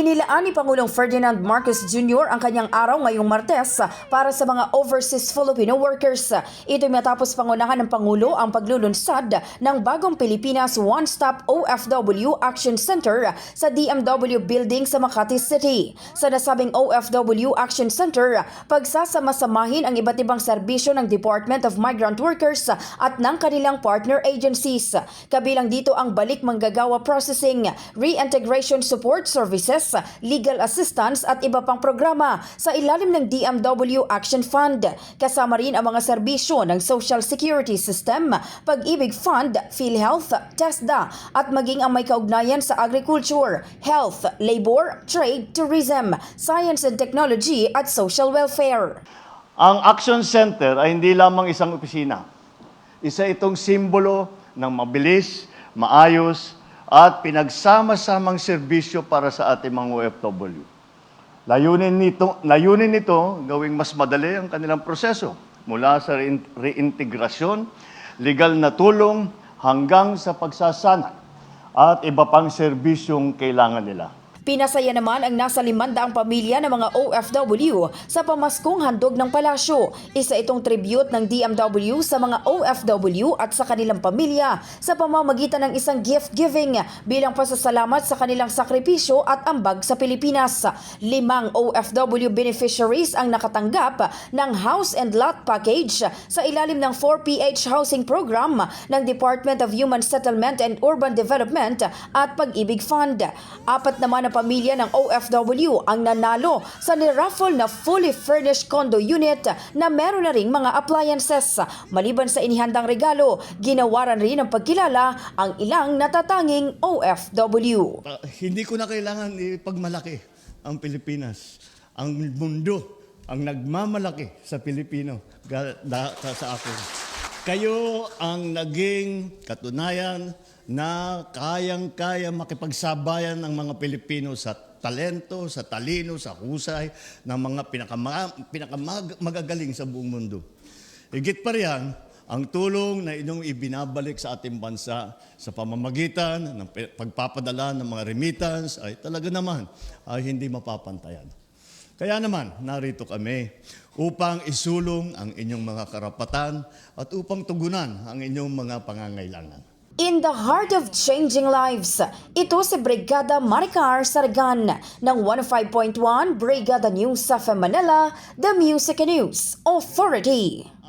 Inilaan ni Pangulong Ferdinand Marcos Jr. ang kanyang araw ngayong Martes para sa mga overseas Filipino workers. Ito matapos pangunahan ng Pangulo ang paglulunsad ng bagong Pilipinas One Stop OFW Action Center sa DMW Building sa Makati City. Sa nasabing OFW Action Center, pagsasama-samahin ang iba't ibang serbisyo ng Department of Migrant Workers at ng kanilang partner agencies. Kabilang dito ang balik manggagawa processing, reintegration support services, legal assistance at iba pang programa sa ilalim ng DMW Action Fund. Kasama rin ang mga serbisyo ng Social Security System, Pag-ibig Fund, PhilHealth, TESDA at maging ang may kaugnayan sa agriculture, health, labor, trade, tourism, science and technology at social welfare. Ang Action Center ay hindi lamang isang opisina. Isa itong simbolo ng mabilis, maayos, at pinagsama-samang serbisyo para sa ating mga OFW. Layunin nito, layunin nito gawing mas madali ang kanilang proseso mula sa rein- reintegrasyon, legal na tulong hanggang sa pagsasana at iba pang serbisyong kailangan nila. Pinasaya naman ang nasa limandaang pamilya ng mga OFW sa pamaskong handog ng palasyo. Isa itong tribute ng DMW sa mga OFW at sa kanilang pamilya sa pamamagitan ng isang gift giving bilang pasasalamat sa kanilang sakripisyo at ambag sa Pilipinas. Limang OFW beneficiaries ang nakatanggap ng house and lot package sa ilalim ng 4PH housing program ng Department of Human Settlement and Urban Development at Pag-ibig Fund. Apat naman na pamilya ng OFW ang nanalo sa niraffle na fully furnished condo unit na meron na ring mga appliances. Maliban sa inihandang regalo, ginawaran rin ng pagkilala ang ilang natatanging OFW. Ah, hindi ko na kailangan ipagmalaki ang Pilipinas. Ang mundo ang nagmamalaki sa Pilipino sa akin. Kayo ang naging katunayan na kayang-kaya makipagsabayan ng mga Pilipino sa talento, sa talino, sa husay ng mga pinakama, pinakamagagaling sa buong mundo. Higit pa riyan, ang tulong na inyong ibinabalik sa ating bansa sa pamamagitan ng pagpapadala ng mga remittance ay talaga naman ay hindi mapapantayan. Kaya naman, narito kami upang isulong ang inyong mga karapatan at upang tugunan ang inyong mga pangangailangan. In the heart of changing lives, ito si Brigada Maricar Sargan ng 105.1 Brigada News sa Manila, The Music News Authority.